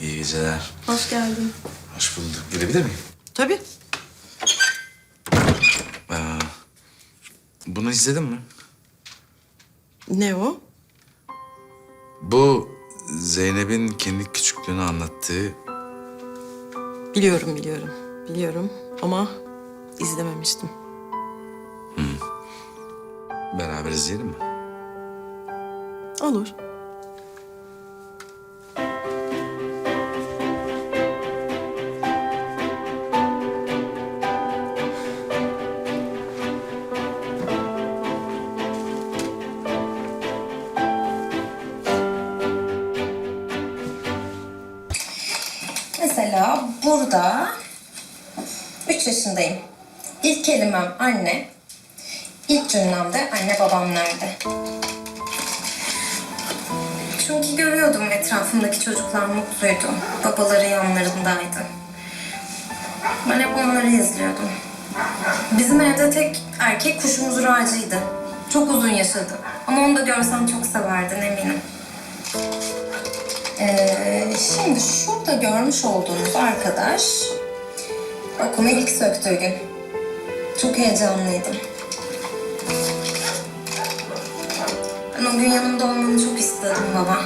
İyi geceler. Hoş geldin. Hoş bulduk. Girebilir miyim? Tabii. Bunu izledin mi? Ne o? Bu Zeynep'in kendi küçüklüğünü anlattığı Biliyorum, biliyorum. Biliyorum ama izlememiştim. beraber izleyelim mi? Olur. Mesela burada üç yaşındayım. İlk kelimem anne. İlk cümlem de anne babam nerede? Çünkü görüyordum etrafımdaki çocuklar mutluydu. Babaları yanlarındaydı. Ben hep onları izliyordum. Bizim evde tek erkek kuşumuz Raci'ydi. Çok uzun yaşadı. Ama onu da görsem çok severdin eminim. Ee, şimdi şurada görmüş olduğunuz arkadaş okumu ilk söktüğü gün. Çok heyecanlıydım. Ben o gün yanımda olmanı çok istedim baba.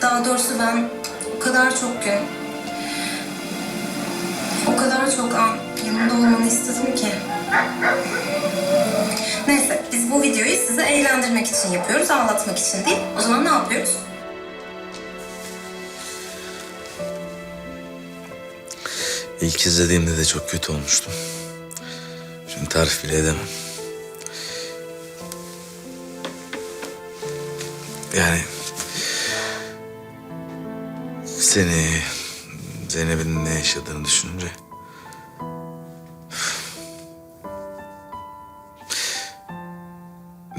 Daha doğrusu ben o kadar çok gün, o kadar çok an yanımda olmanı istedim ki. Neyse biz bu videoyu size eğlendirmek için yapıyoruz, ağlatmak için değil. O zaman ne yapıyoruz? İlk izlediğimde de çok kötü olmuştum. Şimdi tarif bile edemem. Yani... Seni, Zeynep'in ne yaşadığını düşününce...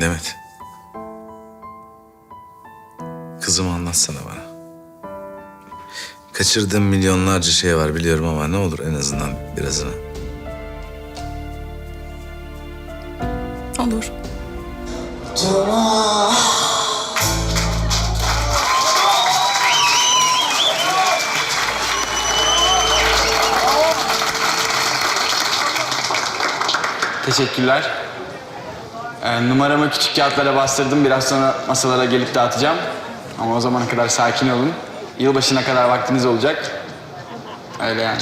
Demet. Kızımı anlatsana bana. Kaçırdığım milyonlarca şey var biliyorum ama ne olur en azından birazını. Olur. Teşekkürler. Ee, numaramı küçük kağıtlara bastırdım. Biraz sonra masalara gelip dağıtacağım. Ama o zamana kadar sakin olun. Yılbaşına kadar vaktiniz olacak. Öyle yani.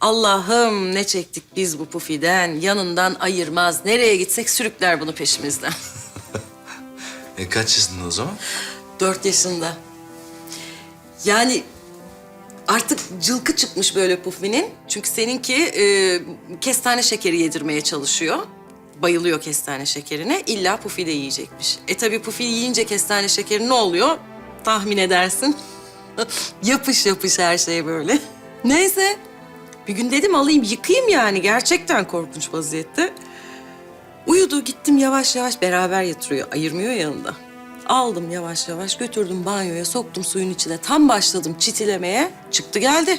Allah'ım ne çektik biz bu Pufi'den. Yanından ayırmaz. Nereye gitsek sürükler bunu peşimizden. E kaç yaşında o zaman? Dört yaşında. Yani artık cılkı çıkmış böyle Pufi'nin. Çünkü seninki e, kestane şekeri yedirmeye çalışıyor. Bayılıyor kestane şekerine. İlla Pufi de yiyecekmiş. E tabii Pufi yiyince kestane şekeri ne oluyor? Tahmin edersin. yapış yapış her şey böyle. Neyse. Bir gün dedim alayım yıkayayım yani. Gerçekten korkunç vaziyette. Uyudu gittim yavaş yavaş beraber yatırıyor. Ayırmıyor yanında. Aldım yavaş yavaş götürdüm banyoya soktum suyun içine. Tam başladım çitilemeye. Çıktı geldi.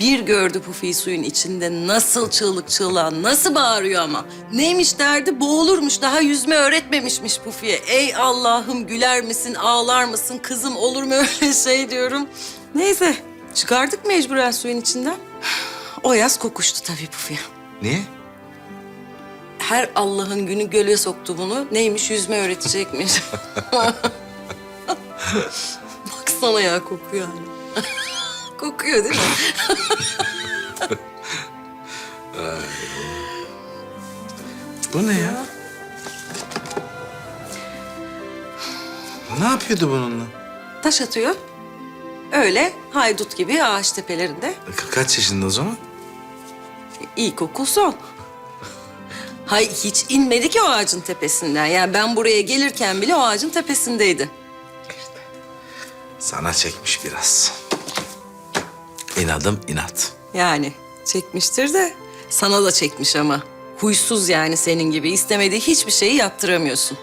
Bir gördü Pufi'yi suyun içinde nasıl çığlık çığlığa, nasıl bağırıyor ama. Neymiş derdi? Boğulurmuş, daha yüzme öğretmemişmiş Pufi'ye. Ey Allah'ım güler misin, ağlar mısın? Kızım olur mu öyle şey diyorum. Neyse, çıkardık mecburen suyun içinden. O yaz kokuştu tabii Pufi'ye. Niye? Her Allah'ın günü göle soktu bunu. Neymiş yüzme öğretecekmiş. Baksana ya kokuyor hani. kokuyor değil mi? Bu ne ya? Ne yapıyordu bununla? Taş atıyor. Öyle haydut gibi ağaç tepelerinde. Ka- kaç yaşında o zaman? İlkokul son. Hay hiç inmedi ki o ağacın tepesinden. Yani ben buraya gelirken bile o ağacın tepesindeydi. Sana çekmiş biraz. İnadım inat. Yani çekmiştir de sana da çekmiş ama. Huysuz yani senin gibi. istemediği hiçbir şeyi yaptıramıyorsun.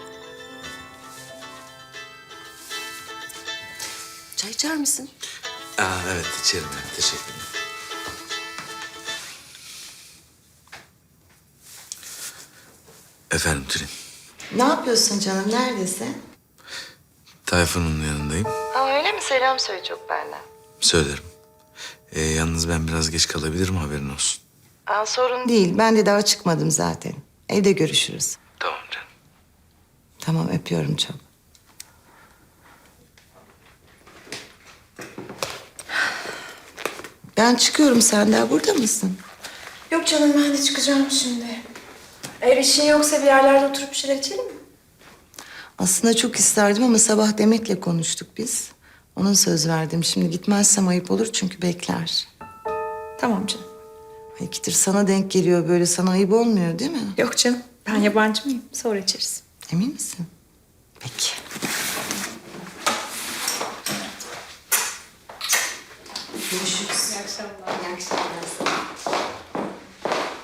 Çay içer misin? Aa, evet içerim ben. Teşekkür ederim. Efendim Tülin. Ne yapıyorsun canım? Neredesin? Tayfun'un yanındayım. Aa, öyle mi? Selam söyle çok benden. Söylerim. Ee, yalnız ben biraz geç kalabilirim haberin olsun. Aa, sorun değil. Ben de daha çıkmadım zaten. Evde görüşürüz. Tamam canım. Tamam öpüyorum çok. Ben çıkıyorum. Sen daha burada mısın? Yok canım ben de çıkacağım şimdi. Eğer işin yoksa bir yerlerde oturup bir şeyler içelim mi? Aslında çok isterdim ama sabah Demet'le konuştuk biz. Onun söz verdim. Şimdi gitmezsem ayıp olur çünkü bekler. Tamam canım. Ay Kitir sana denk geliyor böyle. Sana ayıp olmuyor değil mi? Yok canım ben yabancı mıyım? Sonra içeriz. Emin misin? Peki.